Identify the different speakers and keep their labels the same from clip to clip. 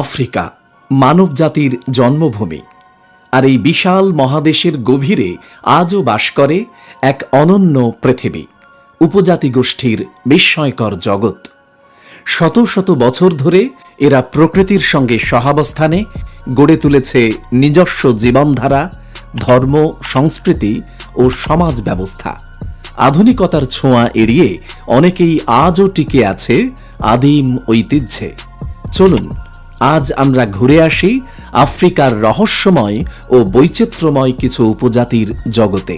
Speaker 1: Africa, মানবজাতির জন্মভূমি। আর এই বিশাল মহাদেশের গভীরে আজও বাস করে এক অনন্য পৃথিবী, উপজাতি গোষ্ঠীর বিস্ময়কর জগৎ। শত শত বছর ধরে এরা প্রকৃতির সঙ্গে সহাবস্থানে গড়ে তুলেছে নিজস্ব জীবনধারা, ধর্ম, সংস্কৃতি ও সমাজ ব্যবস্থা। আধুনিকতার ছোঁয়া এড়িয়ে অনেকেই আজও টিকে আছে আদিম ঐতিহ্যে। চলুন আজ আমরা ঘুরে আসি আফ্রিকার রহস্যময় ও বৈচিত্র্যময় কিছু উপজাতির জগতে।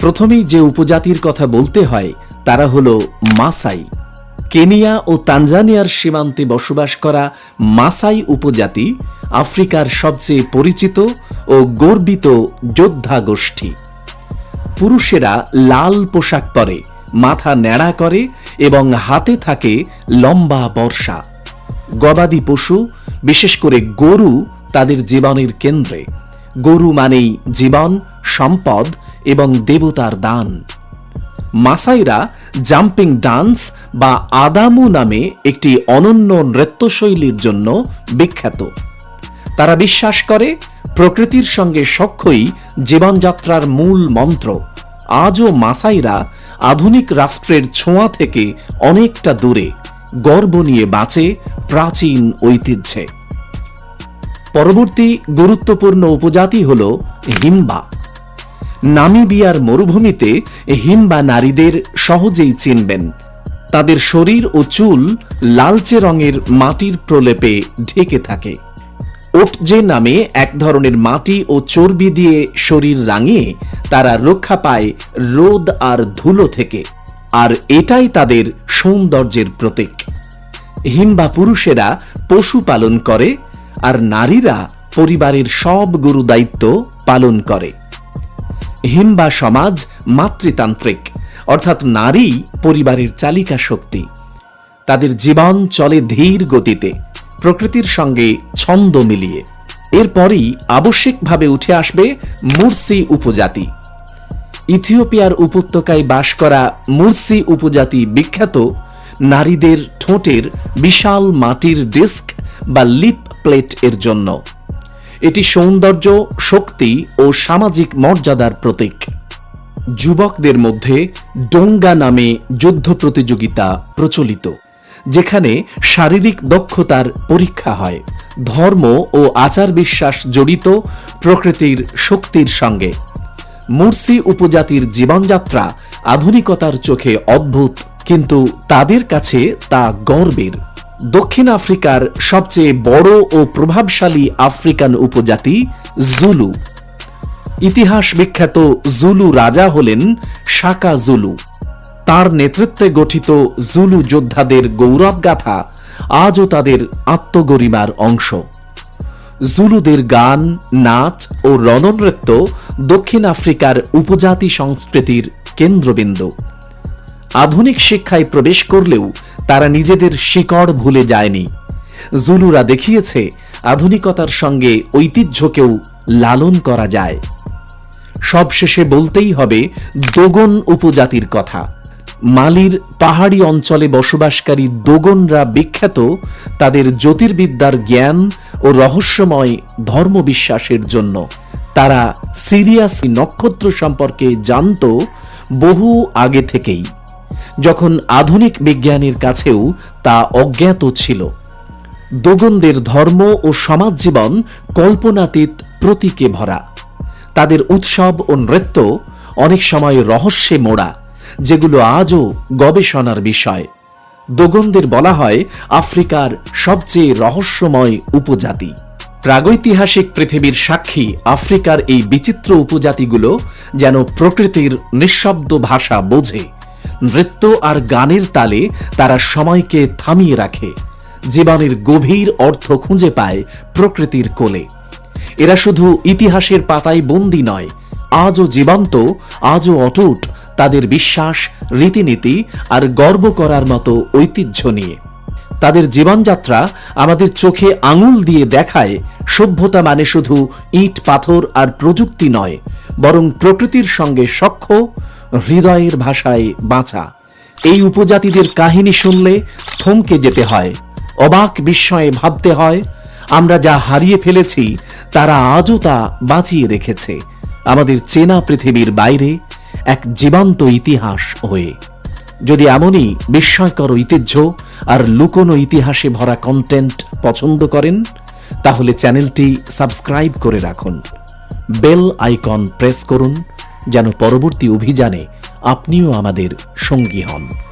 Speaker 1: প্রথমেই যে উপজাতির কথা বলতে হয়, তারা হল মাসাই। কেনিয়া ও তানজানিয়ার সীমান্তে বসবাস করা মাসাই উপজাতি আফ্রিকার সবচেয়ে পরিচিত ও গর্বিত যোদ্ধা গোষ্ঠী। পুরুষেরা লাল পোশাক পরে, মাথা ন্যাড়া করে এবং হাতে থাকে লম্বা বর্ষা। গবাদি পশু বিশেষ করে গরু তাদের জীবনের কেন্দ্রে। গরু মানেই জীবন, সম্পদ এবং দেবতার দান। মাসাইরা জাম্পিং ডান্স বা আদামু নামে একটি অনন্য নৃত্যশৈলীর জন্য বিখ্যাত। তারা বিশ্বাস করে, প্রকৃতির সঙ্গে সখ্যই জীবনযাত্রার মূল মন্ত্র। আজও মাসাইরা আধুনিক রাষ্ট্রের ছোঁয়া থেকে অনেকটা দূরে। গর্ব নিয়ে বাঁচে প্রাচীন ঐতিহ্যে। পরবর্তী গুরুত্বপূর্ণ উপজাতি হল হিম্বা। নামিবিয়ার মরুভূমিতে হিম্বা নারীদের সহজেই চিনবেন। তাদের শরীর ও চুল লালচে রঙের মাটির প্রলেপে ঢেকে থাকে। ওটজে নামে এক ধরনের মাটি ও চর্বি দিয়ে শরীর রাঙিয়ে তারা রক্ষা পায় রোদ আর ধুলো থেকে। আর এটাই তাদের সৌন্দর্যের প্রতীক। হিম্বা পুরুষেরা পশু পালন করে আর নারীরা পরিবারের সব গুরু দায়িত্ব পালন করে। হিম্বা সমাজ মাতৃতান্ত্রিক, অর্থাৎ নারী পরিবারের চালিকা শক্তি। তাদের জীবন চলে ধীর গতিতে, প্রকৃতির সঙ্গে ছন্দ মিলিয়ে। এরপরই আবশ্যিকভাবে উঠে আসবে মুরসি উপজাতি। ইথিওপিয়ার উপত্যকায় বাস করা মুরসি উপজাতি বিখ্যাত নারীদের ঠোঁটের বিশাল মাটির ডিস্ক বা লিপ প্লেট এর জন্য। এটি সৌন্দর্য, শক্তি ও সামাজিক মর্যাদার প্রতীক। যুবকদের মধ্যে ডোঙ্গা নামে যুদ্ধ প্রতিযোগিতা প্রচলিত, যেখানে শারীরিক দক্ষতার পরীক্ষা হয়, ধর্ম ও আচার বিশ্বাস জড়িত প্রকৃতির শক্তির সঙ্গে। মুরসি উপজাতির জীবনযাত্রা আধুনিকতার চোখে অদ্ভুত, কিন্তু তাদের কাছে তা গর্বের। দক্ষিণ আফ্রিকার সবচেয়ে বড় ও প্রভাবশালী আফ্রিকান উপজাতি জুলু। ইতিহাস বিখ্যাত জুলু রাজা হলেন শাকা জুলু। তার নেতৃত্বে গঠিত জুলু যোদ্ধাদের গৌরবগাথা আজও তাদের আত্মগরিমার অংশ। জুলুদের গান, নাচ ও রণনৃত্য দক্ষিণ আফ্রিকার উপজাতি সংস্কৃতির কেন্দ্রবিন্দু। আধুনিক শিক্ষায় প্রবেশ করলেও তারা নিজেদের শিকড় ভুলে যায়নি। জুলুরা দেখিয়েছে আধুনিকতার সঙ্গে ঐতিহ্যকেও লালন করা যায়। সবশেষে বলতেই হবে দোগন উপজাতির কথা। মালির পাহাড়ি অঞ্চলে বসবাসকারী দোগনরা বিখ্যাত তাদের জ্যোতির্বিদ্যার জ্ঞান ও রহস্যময় ধর্মবিশ্বাসের জন্য। তারা সিরিয়াসি নক্ষত্র সম্পর্কে জানত বহু আগে থেকেই। যখন আধুনিক বিজ্ঞানীর কাছেও তা অজ্ঞাত ছিল। দোগনদের ধর্ম ও সমাজ জীবন কল্পনাতীত প্রতীকে ভরা। তাদের উৎসব ও নৃত্য অনেক সময় রহস্যে মোড়া, যেগুলো আজও গবেষণার বিষয়। দোগনদের বলা হয় আফ্রিকার সবচেয়ে রহস্যময় উপজাতি। প্রাগৈতিহাসিক পৃথিবীর সাক্ষী আফ্রিকার এই বিচিত্র উপজাতিগুলো যেন প্রকৃতির নিঃশব্দ ভাষা বোঝে। নৃত্য আর গানের তালে তারা সময়কে থামিয়ে রাখে। জীবনের গভীর অর্থ খুঁজে পায় প্রকৃতির কোলে। এরা শুধু ইতিহাসের পাতায় বন্দী নয়, আজও জীবন্ত, আজও অটুট তাদের বিশ্বাস, রীতিনীতি আর গর্ব করার মতো ঐতিহ্য নিয়ে। তাদের জীবনযাত্রা আমাদের চোখে আঙুল দিয়ে দেখায়, সভ্যতা মানে শুধু ইট, পাথর আর প্রযুক্তি নয়, বরং প্রকৃতির সঙ্গে সখ্য, হৃদয়ের ভাষায় বাঁচা। এই উপজাতিদের কাহিনী শুনলে থমকে যেতে হয়, অবাক বিস্ময়ে ভাবতে হয়, আমরা যা হারিয়ে ফেলেছি, তারা আজও তা বাঁচিয়ে রেখেছে। আমাদের চেনা পৃথিবীর বাইরে এক জীবন্ত ইতিহাস হয়ে। যদি এমনই বিস্ময়কর ঐতিহ্য আর লুকোনো ইতিহাসে ভরা কন্টেন্ট পছন্দ করেন, তাহলে চ্যানেলটি সাবস্ক্রাইব করে রাখুন। বেল আইকন প্রেস করুন, যেন পরবর্তী অভিযানে আপনিও আমাদের সঙ্গী হন।